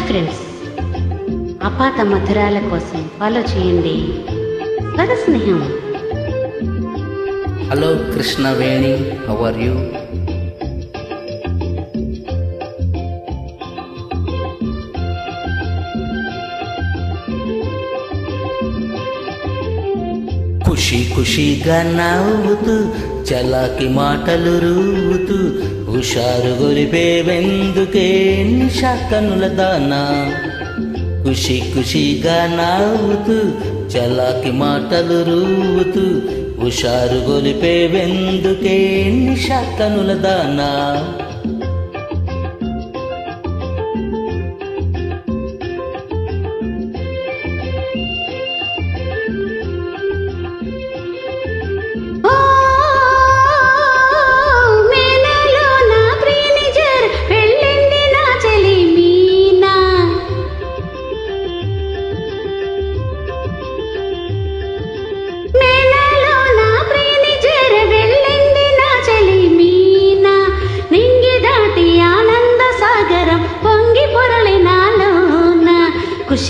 Hi friends అపాత మధురాల కోసం follow చేయండి. స్నేహం. Hello Krishnaveni how are you ఖుషి ఖుషిగా నవ్వుతూ చలాకి మాటలు రూవుతూ హుషారు గొలిపేవెందుకే నిషా కనుల దానా. ఖుషి ఖుషిగా నవ్వుతూ చలాకి మాటలు రూవుతూ హుషారు గొలిపేవెందుకే నిషా కనుల దానా.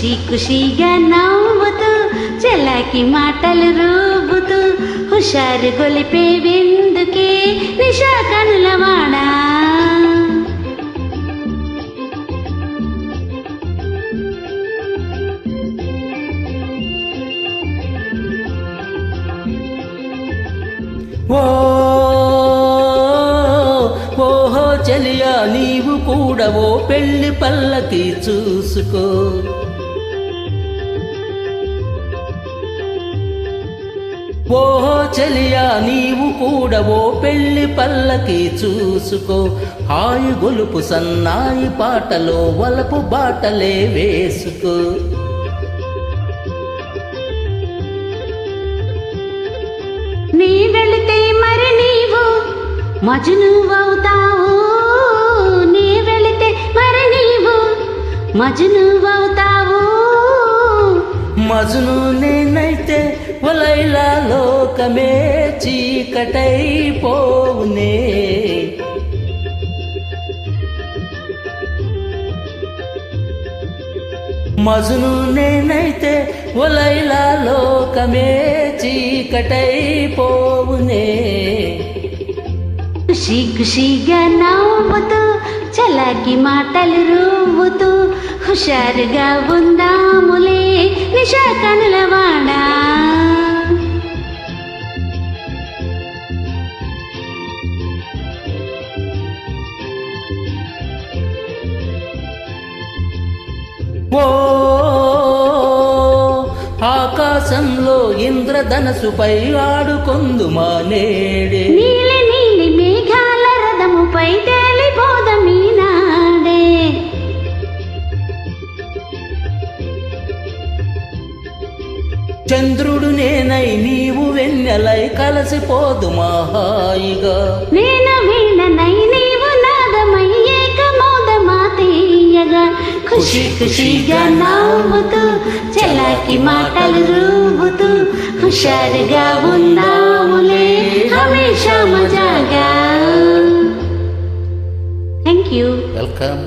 ఖుషి ఖుషిగా నవ్వుతూ చలాకి మాటలు రూబుతూ హుషారు గొలిపే విందుకే నిషా కనులవాడా ఓ ఓహో చెలియా నీవు కూడా ఓ పెళ్ళి పల్లకి చూసుకో. ఓహో చెలియా నీవు కూడా ఓ పెళ్ళి పల్లకి చూసుకో. హాయి గొలుపు సన్నాయి పాటలో వలపు బాటలే వేసుకో. నీ వెళితే మరి నీవు మజును అవుతావు నీ వెళితే మరి నీవు మజును అవుతావు మజును నేనైతే ఒలైలా లోకమే చీకటైపోవునే. మజును నేనైతే ఒలైలా లోకమే చీకటైపోవునే. ఖుషి ఖుషిగా నవ్వుతూ చలాకి మాటలు రూవుతూ హుషారుగా ఉందాములే నిషా కనులవాడా. ఓ ఆకాశంలో ఇంద్రధనసుపై ఆడుకొందుమా నేడే. నీలి నీలి మేఘాల రథముపై తేలిపోదమీనాడే చంద్రుడు నేనై నీవు వెన్నెలై కలసిపోదుమా హాయిగా. నేను వీణనై ఖుషి ఖుషిగా నవ్వుతూ చలాకి మాటలు రూబుతూ హుషారుగా ఉందాములే హమేషా మజాగా థ్యాంక్ యూ వెల్కమ్